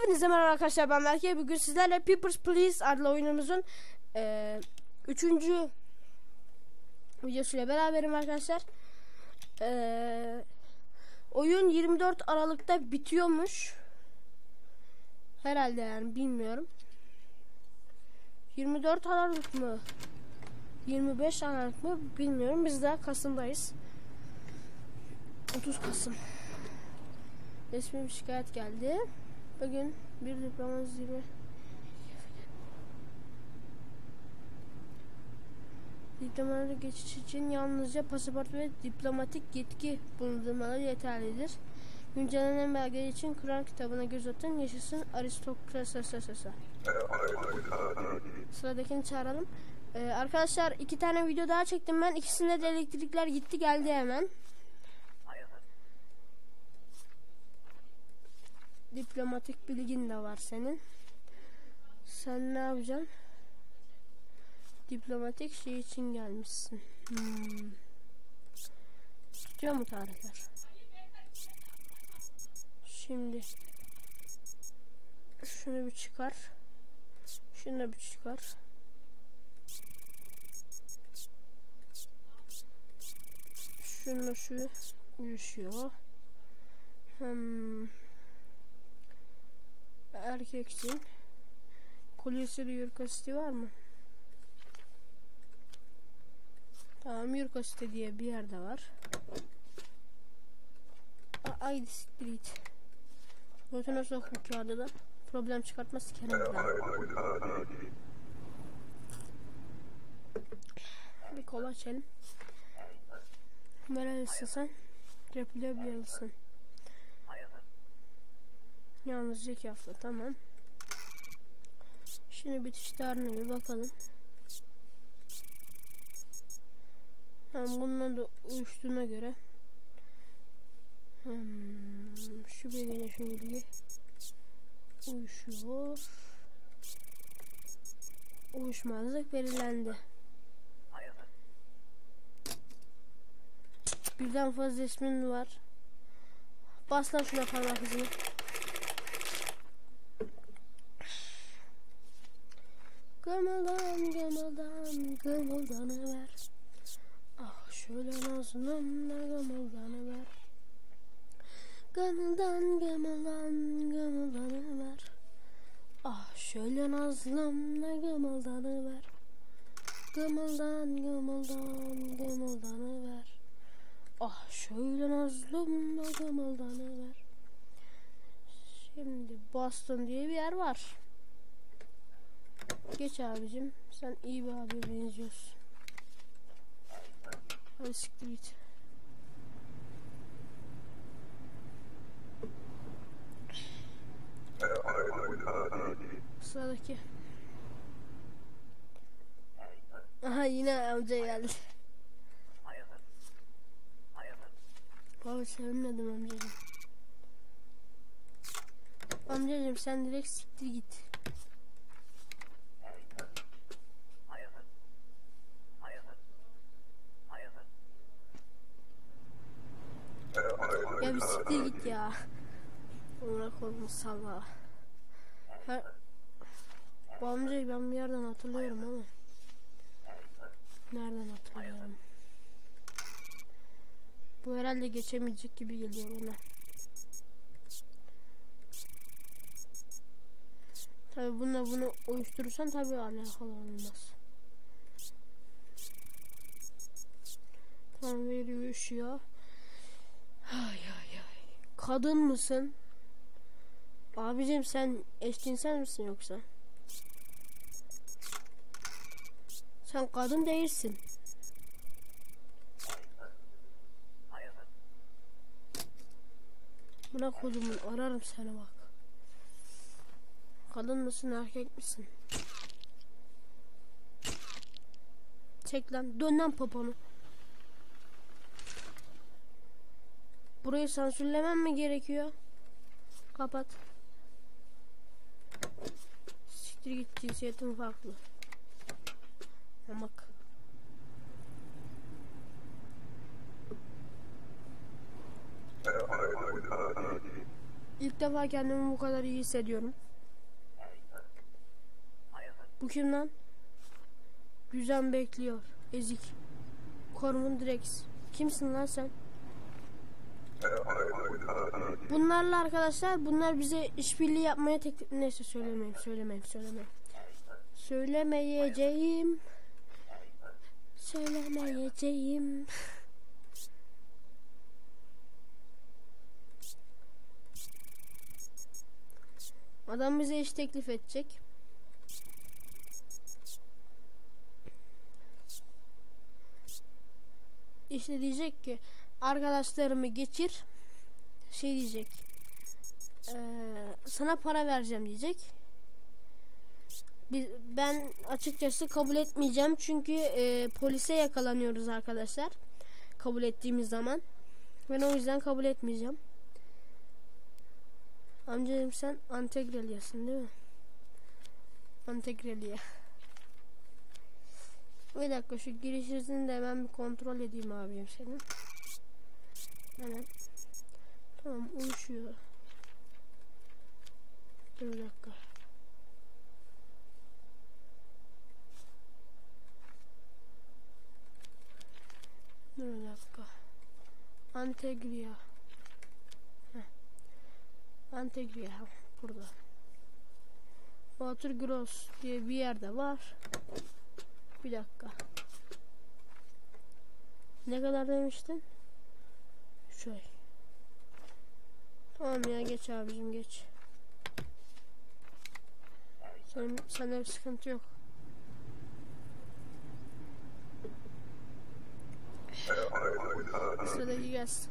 Hepinize merhaba arkadaşlar ben Berke. Bugün sizlerle Papers, Please adlı oyunumuzun eee üçüncü videosuyla beraberim arkadaşlar. Eee oyun 24 Aralık'ta bitiyormuş. Herhalde yani bilmiyorum. 24 Aralık mı? 25 Aralık mı bilmiyorum. Biz daha Kasım'dayız. 30 Kasım. Resmi şikayet geldi. Bugün bir diploma zirve Diplomalara geçiş için yalnızca pasaport ve diplomatik yetki bulundurmaları yeterlidir. Güncellenen belgeler için Kur'an kitabına göz atın. Yaşasın aristokrasi. Sıradakini çağıralım. Ee, arkadaşlar iki tane video daha çektim ben. İkisinde de elektrikler gitti geldi hemen. Diplomatik bilgin de var senin. Sen ne yapacaksın? Diplomatik şey için gelmişsin. Hmm. Tarihler? Şimdi şunu bir çıkar. Şunu bir çıkar. Şununla şu uyuşuyor. Hmm. Erkeksin. Kolyeseli yürük asiti var mı? Tamam yürük asiti diye bir yerde var. Ay siktir git. Götüne sok bu kağıdı da. Problem çıkartmaz kenarda. Bir kola içelim. Nerelisin sen? Replebliyalısın. Yalnızca iki hafta tamam. Şimdi bitiş tarihine bir bakalım. Hem bununla da uyuştuğuna göre hmm, şu belgeyle şu bilgi uyuşuyor. Uyuşmazlık belirlendi. Birden fazla ismin var. Bas lan şuna parmak izini. Gımıldan gımıldan gımıldanıver Ah şöyle nazlımla gımıldanıver Gımıldan gımıldan gımıldanıver Ah şöyle nazlımla gımıldanıver Gımıldan gımıldan gımıldanıver Ah şöyle nazlımla gımıldanıver Şimdi Boston diye bir yer var. Geç abicim. Sen iyi bir abi benziyorsun. Hadi siktir git. Sıradaki. Aha yine amca geldi. Baba sevinmedim amcacım. Amcacım sen direkt siktir git. Ya bir siktir git ya. Ona koyma salla. Ha. Bu amcayı ben bir yerden hatırlıyorum ama. Nereden hatırlıyorum? Bu herhalde geçemeyecek gibi geliyor bana. Tabi bununla bunu uyuşturursan tabi alakalı olmaz. Tamam veriyor üşüyor. Kadın mısın? Abicim sen eşcinsel misin yoksa? Sen kadın değilsin. Buna kodumun ararım seni bak. Kadın mısın erkek misin? Çek lan dön lan poponu. Burayı sansürlemem mi gerekiyor? Kapat. Siktir git cinsiyetin farklı. Bak. İlk defa kendimi bu kadar iyi hissediyorum. Bu kim lan? Düzen bekliyor. Ezik. Korumun Drex. Kimsin lan sen? Bunlarla arkadaşlar bunlar bize işbirliği yapmaya teklif... Neyse söylemeyeyim söylemeyeyim söylemeyeyim. Söylemeyeceğim. Söylemeyeceğim. Adam bize iş teklif edecek. İşte diyecek ki arkadaşlarımı geçir şey diyecek eee, sana para vereceğim diyecek. Ben açıkçası kabul etmeyeceğim çünkü eee, polise yakalanıyoruz arkadaşlar kabul ettiğimiz zaman. Ben o yüzden kabul etmeyeceğim. Amcacım sen Antegrelia'sın değil mi? Antegrelia bir dakika şu girişini de hemen bir kontrol edeyim abim senin. Hemen. Tamam uyuşuyor. Bir dakika. Bir dakika. Antegria. Heh. Antegria burada. Watergross diye bir yerde var. Bir dakika. Ne kadar demiştin? Şöyle. Tamam ya geç abicim geç. Senin, sende bir sıkıntı yok. Sıradaki gelsin.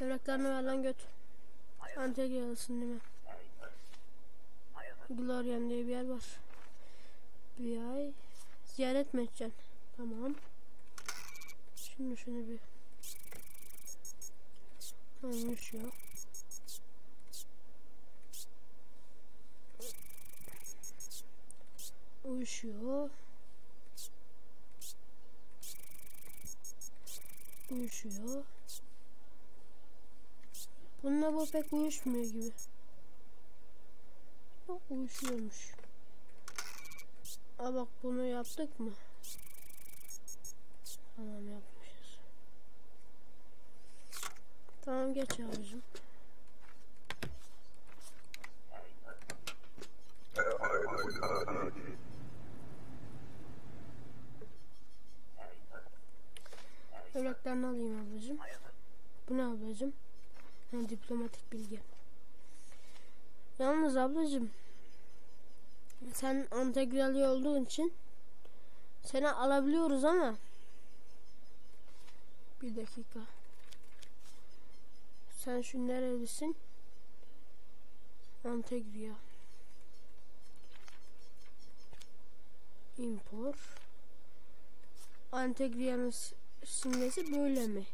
Evraklarını ver lan göt. Antalya'lısın değil mi? Glorian diye bir yer var. Bir ay. Ziyaret mi edeceksin? Tamam. Şimdi şunu bir. Olmuş ya. Uyuşuyor. Uyuşuyor. Bununla bu pek uyuşmuyor gibi. Bak uyuşuyormuş. Aa bak bunu yaptık mı? Tamam yapmışız. Tamam geç abicim. Evraklarını alayım ablacım. Bu ne ablacım? Ha, diplomatik bilgi. Yalnız ablacım sen entegrali olduğun için seni alabiliyoruz ama bir dakika sen şu nerelisin Antegria impor Antegria'nın simgesi böyle mi?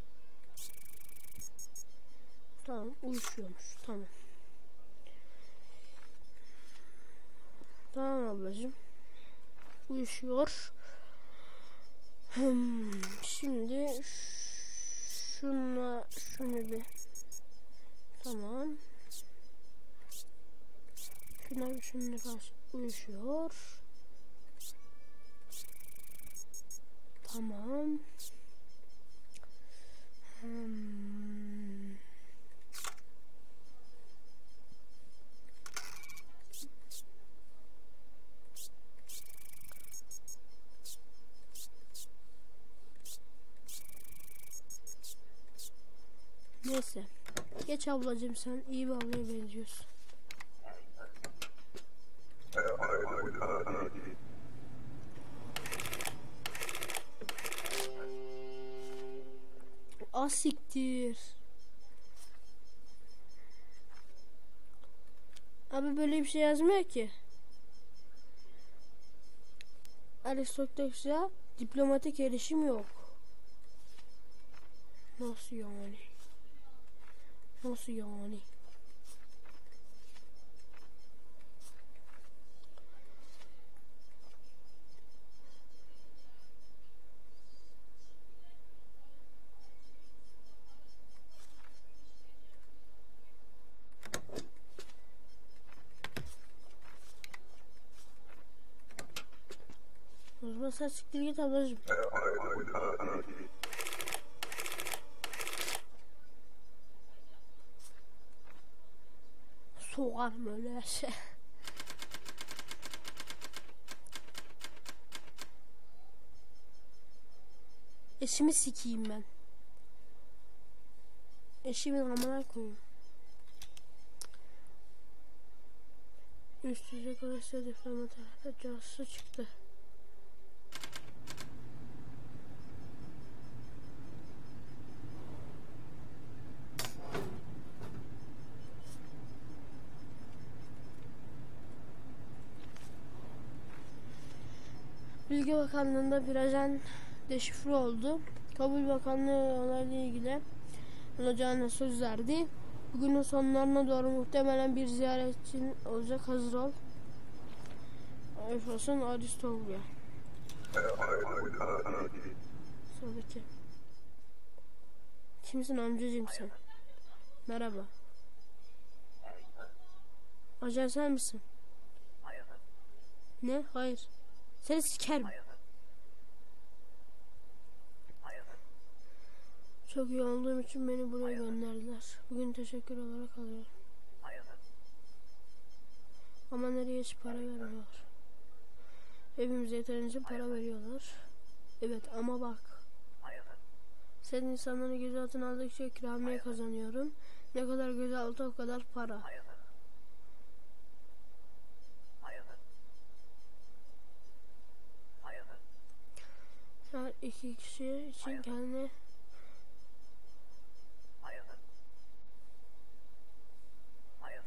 Tamam uyuşuyormuş tamam Tamam ablacığım. Uyuşuyor. Hmm, şimdi şunla şunu bir tamam. Şunu karşı uyuşuyor. Tamam. Hmm. Neyse. Geç ablacığım sen iyi bir benziyorsun. Asiktir. Abi böyle bir şey yazmıyor ki. Aristokratya diplomatik erişim yok. Nasıl yani? funcione. Você se inscritos, mas... git ablacığım. Soğarım öyle şey. Eşimi sikeyim ben. Eşimin amına koyayım. Üst düzey kolesterol diflama tarafta casus çıktı. Bilgi Bakanlığı'nda bir ajan deşifre oldu. Kabul Bakanlığı olayla ilgili olacağına söz verdi. Bugünün sonlarına doğru muhtemelen bir ziyaretçin olacak. Hazır ol. Ayfasın Aristogya. Sıradaki. Kimsin amcacığım sen? Merhaba. Ajan sen misin? Ne? Hayır. Seni sikerim. Çok iyi olduğum için beni buraya gönderdiler. Bugün teşekkür olarak alıyorum. Ama nereye hiç para vermiyorlar. Evimize yeterince para veriyorlar. Evet ama bak. Sen insanları gözaltına aldıkça ikramiye kazanıyorum. Ne kadar gözaltı o kadar para. Her iki kişi için kendine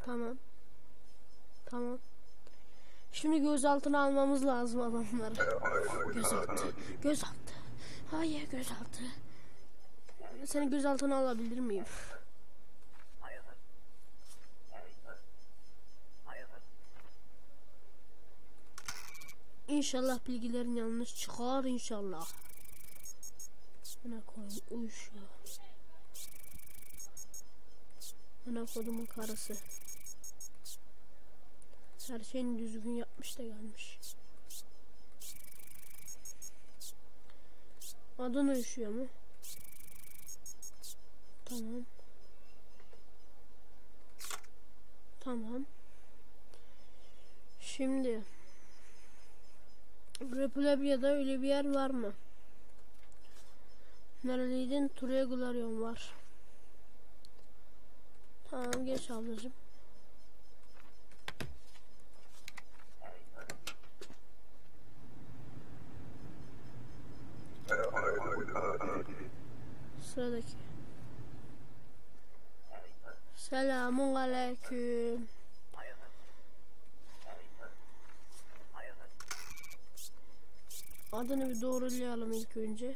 Tamam. Tamam. Şimdi gözaltına almamız lazım adamları. Gözaltı. Gözaltı. Hayır gözaltı. Seni gözaltına alabilir miyim? İnşallah bilgilerin yanlış çıkar inşallah. Bana koyayım uyuşuyor. Bana kodumun karısı. Her şeyini düzgün yapmış da gelmiş. Adın uyuşuyor mu? Tamam. Tamam. Şimdi Republia'da öyle bir yer var mı? Nereliydin? Turya Gularion var. Tamam geç ablacığım. Sıradaki. Selamun aleyküm. Adını bir doğrulayalım ilk önce.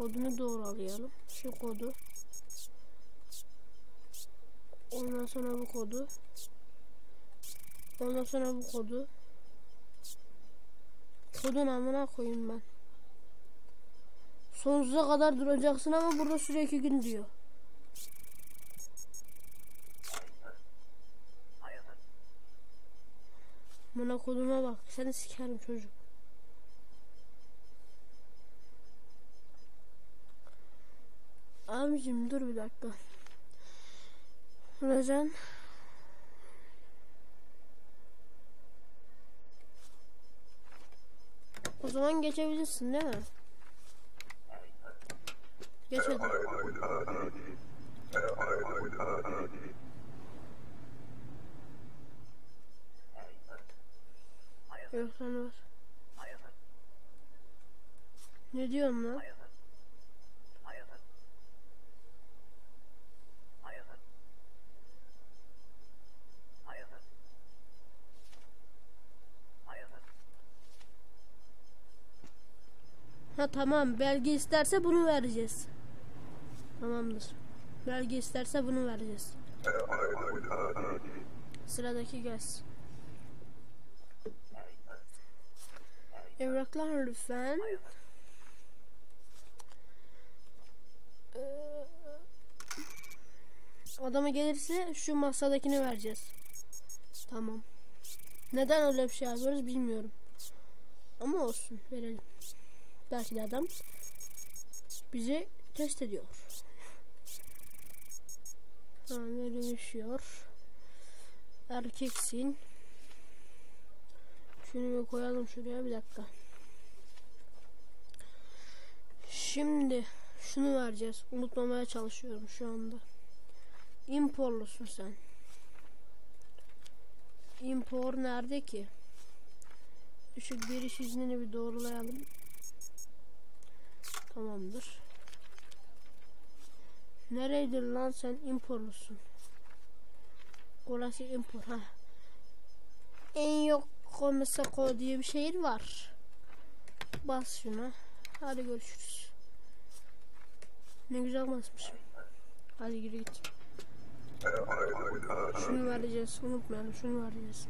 Kodunu doğrulayalım. Şu kodu. Ondan sonra bu kodu. Ondan sonra bu kodu. Kodun amına koyayım ben. Sonsuza kadar duracaksın ama burada süre iki gün diyor. Bana koduma bak. Seni sikerim çocuk. Abicim dur bir dakika. Racan. O zaman geçebilirsin değil mi? Geç hadi. Yok sen var. Ne diyorsun lan? Ha tamam belge isterse bunu vereceğiz. Tamamdır. Belge isterse bunu vereceğiz. Sıradaki gelsin. Evraklar lütfen. Ee, Adama gelirse şu masadakini vereceğiz. Tamam. Neden öyle bir şey yapıyoruz bilmiyorum. Ama olsun verelim. Belki adam bizi test ediyor. Tamam dönüşüyor. Erkeksin. Şunu koyalım şuraya bir dakika. Şimdi şunu vereceğiz. Unutmamaya çalışıyorum şu anda. Imporlusun sen. Impor nerede ki? Şu giriş iznini bir doğrulayalım. Tamamdır. Nereydir lan sen imporlusun? Orası impor ha. En yok Komesako diye bir şehir var. Bas şuna. Hadi görüşürüz. Ne güzel basmışım. Hadi yürü git. Şunu vereceğiz. Unutmayalım şunu vereceğiz.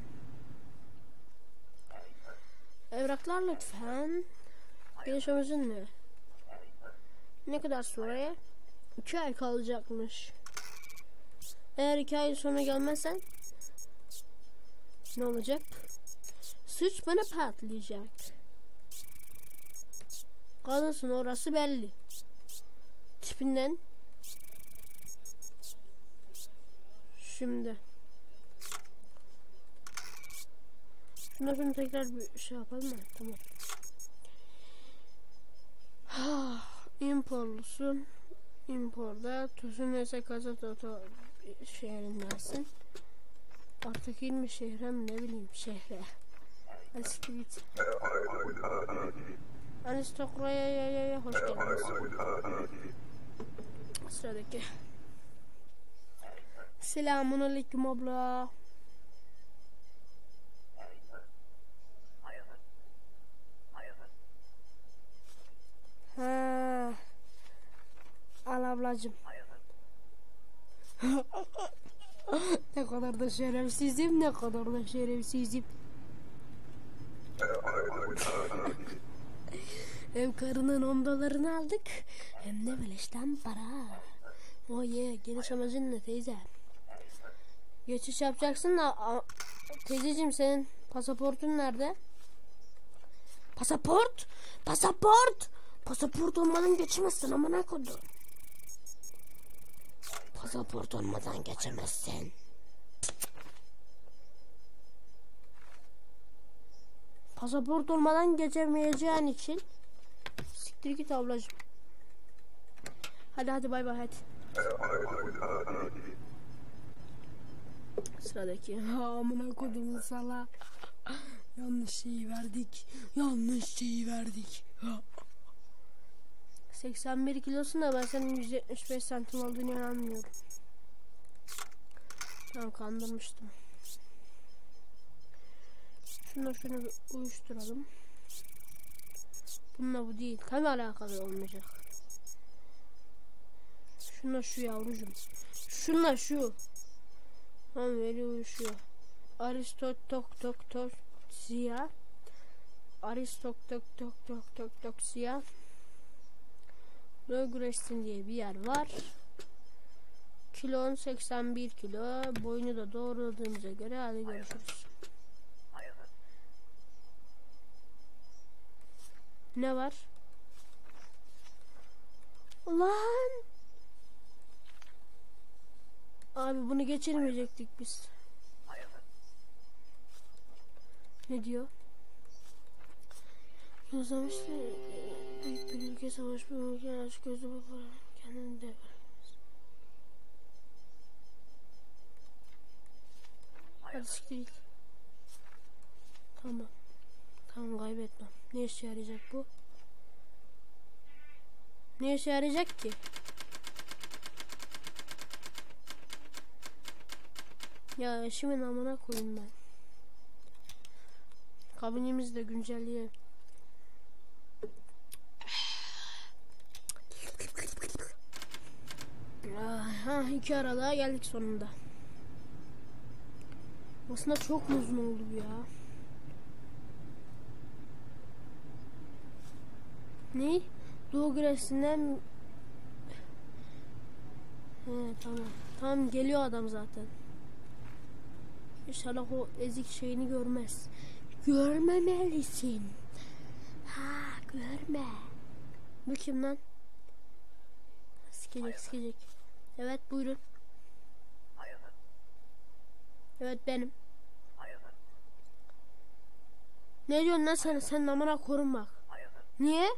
Evraklar lütfen. Gelişmemizin ne? Ne kadar süreye? İki ay kalacakmış. Eğer iki ay sonra gelmezsen ne olacak? Suç bana patlayacak. Kadınsın orası belli. Tipinden. Şimdi. Şuna şunu tekrar bir şey yapalım mı? Tamam. Imporlusun. Imporda Tuzunese Kazatoto şehrindensin. Artık ilmi şehre mi ne bileyim şehre. Hadi siktir git. Aristokraya hoş geldiniz. Sıradaki. Selamun aleyküm abla. Ha. Al ablacım. ne kadar da şerefsizim, ne kadar da şerefsizim. hem karının ondalarını aldık, hem de beleşten para. Oh yeah, geniş amacın ne teyze? Geçiş yapacaksın da teyzeciğim senin pasaportun nerede? Pasaport? Pasaport? Pasaport olmadan geçemezsin amına kodum. Pasaport olmadan geçemezsin. Pasaport olmadan geçemeyeceğin için siktir git ablacığım. Hadi hadi bay bay hadi. Sıradaki. Ha, Amına kodumun sala. Yanlış şeyi verdik. Yanlış şeyi verdik. 81 kilosun da ben senin 175 santim olduğunu inanmıyorum. Tamam kandırmıştım. Şunu şunu uyuşturalım. Bununla bu değil. Tabi alakalı olmayacak. Şunla şu yavrucum. Şunla şu. Tamam veri uyuşuyor. Aristot tok tok tok siyah. Aristok tok tok tok tok tok siyah. Progressin diye bir yer var. Kilon 81 kilo. Boyunu da doğruladığımıza göre hadi görüşürüz. Ne var? Ulan! Abi bunu geçirmeyecektik biz. Ne diyor? Yazmıştı. Büyük bir ülke savaş bir ülke aç gözü bakar. Kendini de vermez. Hadi siktir. Tamam. Tamam kaybetmem. Ne işe yarayacak bu? Ne işe yarayacak ki? Ya eşimin amına koyayım ben. Kabinimizi de güncelleyelim. Ha iki aralığa geldik sonunda. Aslında çok uzun oldu ya. Ne? Doğu Gresi'nden He tamam. Tamam geliyor adam zaten. İnşallah o ezik şeyini görmez. Görmemelisin. Ha görme. Bu kim lan? Sikecek sikecek. Evet buyurun. Evet benim. Ne diyorsun lan sen? Sen namına korun bak. Niye?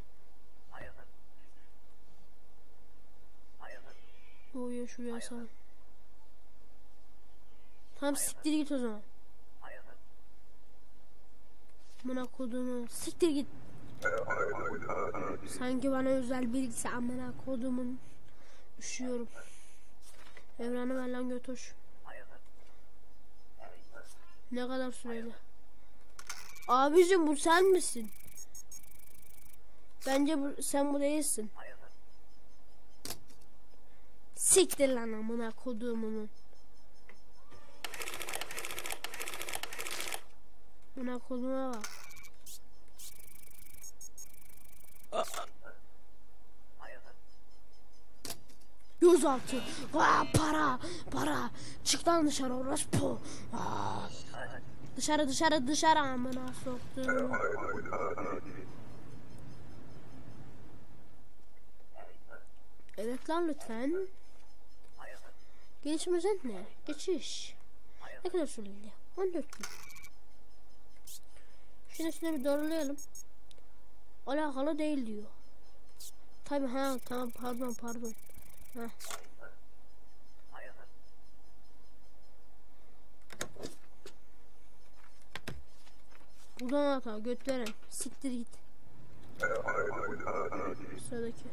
Uyuyor şuraya sağ. Tamam siktir git o zaman. Amına kodumu. Siktir git. Sanki bana özel birisi amına kodumun. Üşüyorum. Evranı ver lan götür. Ne kadar süreyle? Abicim bu sen misin? Bence bu, sen bu değilsin. Siktir lan amına kodumunun. Amına koduma bak. Gözaltı. Aa, para. Para. Çık lan dışarı orospu. Aa. Dışarı dışarı dışarı amına soktum. Evet lan lütfen. Gelişmeden ne? Geçiş. Ne kadar süreli? 14 gün. Şimdi şunu bir doğrulayalım. Alakalı değil diyor. Tabi ha tamam pardon pardon. Ha. Buradan hata göt veren. Siktir git. Sıradaki.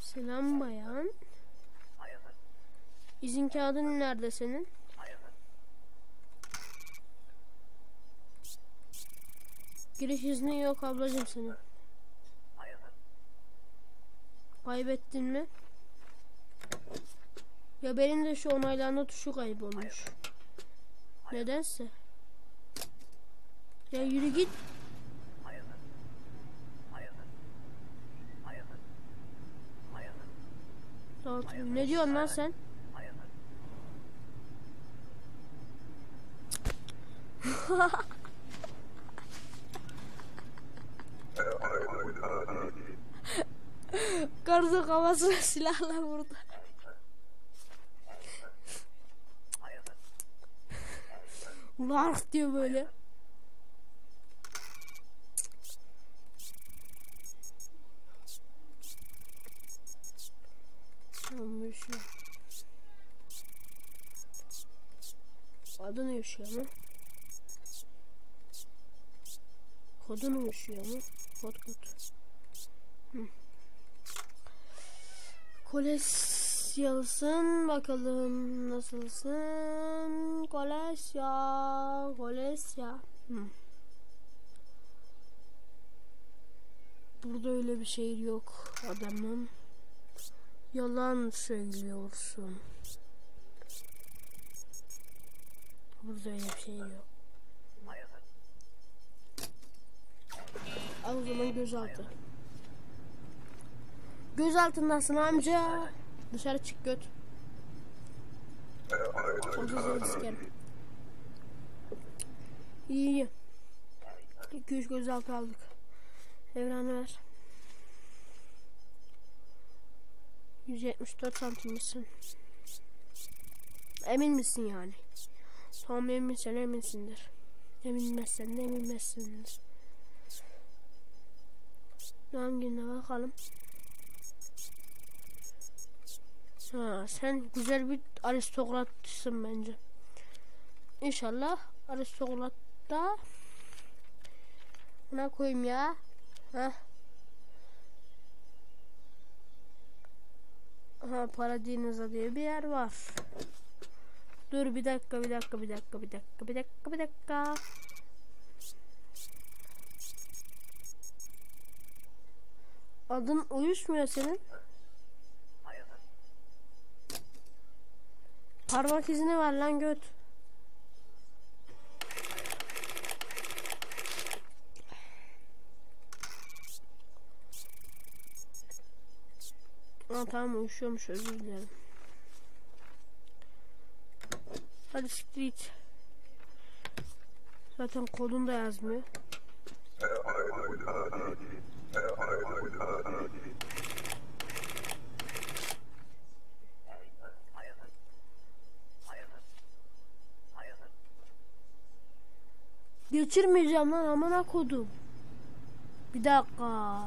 Selam bayan. İzin kağıdın nerede senin? Giriş izni yok ablacım senin. Kaybettin mi? Ya benim de şu onaylanma tuşu kaybolmuş. Nedense. Ya yürü git. Dağıtayım. Ne diyorsun lan sen? Kardı kafasına silahla vurdu. Lark diyor böyle. Tamam yaşıyor. Adı ne yaşıyor mu? Kodu ne yaşıyor mu? Kod kod. Hı. Kolesyalısın bakalım nasılsın? Kolesya, kolesya. Hı. Burada öyle bir şey yok adamım. Yalan söylüyorsun. Burada öyle bir şey yok. Al o zaman gözaltı. Gözaltındasın amca. Dışarı çık göt. Odasını sikerim. İyi iyi. 2-3 gözaltı aldık. Evranı ver. 174 santim misin? Emin misin yani? Tamam eminsen eminsindir. Eminmezsen de eminmezsindir. Rengine bakalım. Ha, sen güzel bir aristokratsın bence. İnşallah aristokrat da buna koyayım ya. Ha. Ha Paradiniza diye bir yer var. Dur bir dakika bir dakika bir dakika bir dakika bir dakika bir dakika. Adın uyuşmuyor senin. Parmak izini ver lan göt. Aa, tamam uyuşuyormuş özür dilerim. Hadi siktir git. Zaten kodunda yazmıyor. Geçirmeyeceğim lan amına kodum. Bir dakika.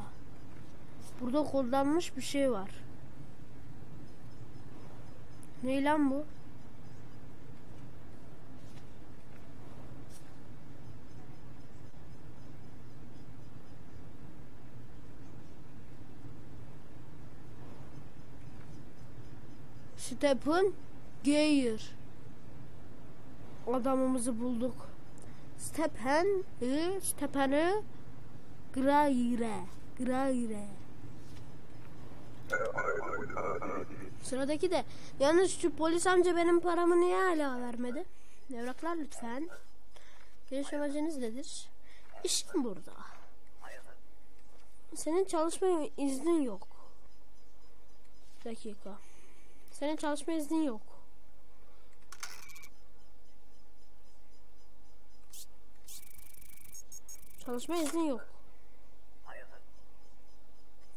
Burada kodlanmış bir şey var. Ne lan bu? Stephen Geyer. Adamımızı bulduk. Stephen, ı, Stephen'ı Graire, Graire. Sıradaki de yalnız şu polis amca benim paramı niye hala vermedi? Evraklar lütfen. Giriş amacınız nedir? İşim burada. Senin çalışma iznin yok. Dakika. Senin çalışma iznin yok. Çalışma izni yok.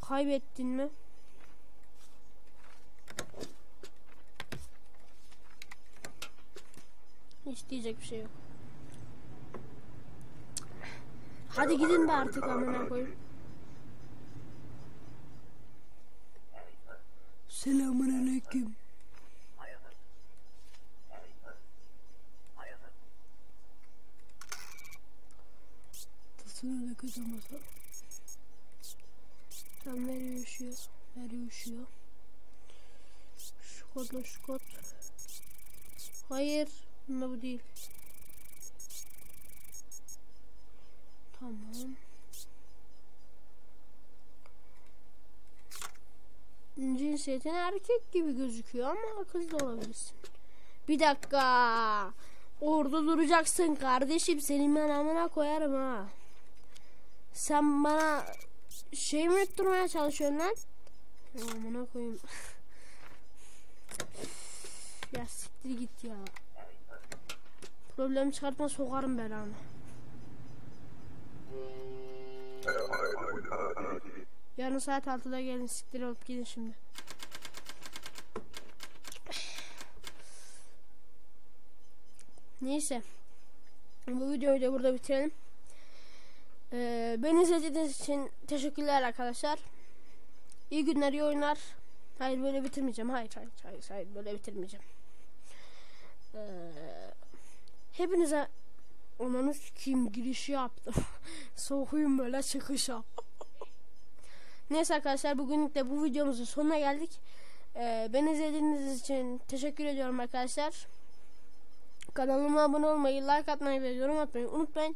Kaybettin mi? Hiç diyecek bir şey yok. Hadi gidin be artık amına koyayım. Selamun aleyküm. Tasını da kızamasa. Tam nereye üşüyor? Nereye üşüyor? Şu kodla şu kod. Hayır. Bunda bu değil. Tamam. Cinsiyetin erkek gibi gözüküyor ama kız da olabilirsin. Bir dakika. Orada duracaksın kardeşim. Senin ben amına koyarım ha. Sen bana şey mi ettirmeye çalışıyorsun lan? Amına koyayım. ya siktir git ya. Problem çıkartma sokarım belanı. Yarın saat 6'da gelin siktir olup gidin şimdi. Neyse. Bu videoyu da burada bitirelim. Ee, beni izlediğiniz için teşekkürler arkadaşlar. İyi günler, iyi oyunlar. Hayır böyle bitirmeyeceğim. Hayır, hayır, hayır, hayır böyle bitirmeyeceğim. Ee, hepinize onanı kim girişi yaptım. Sokuyum böyle çıkışa. Neyse arkadaşlar bugünlük de bu videomuzun sonuna geldik. Ee, beni izlediğiniz için teşekkür ediyorum arkadaşlar. Kanalıma abone olmayı, like atmayı ve yorum atmayı unutmayın.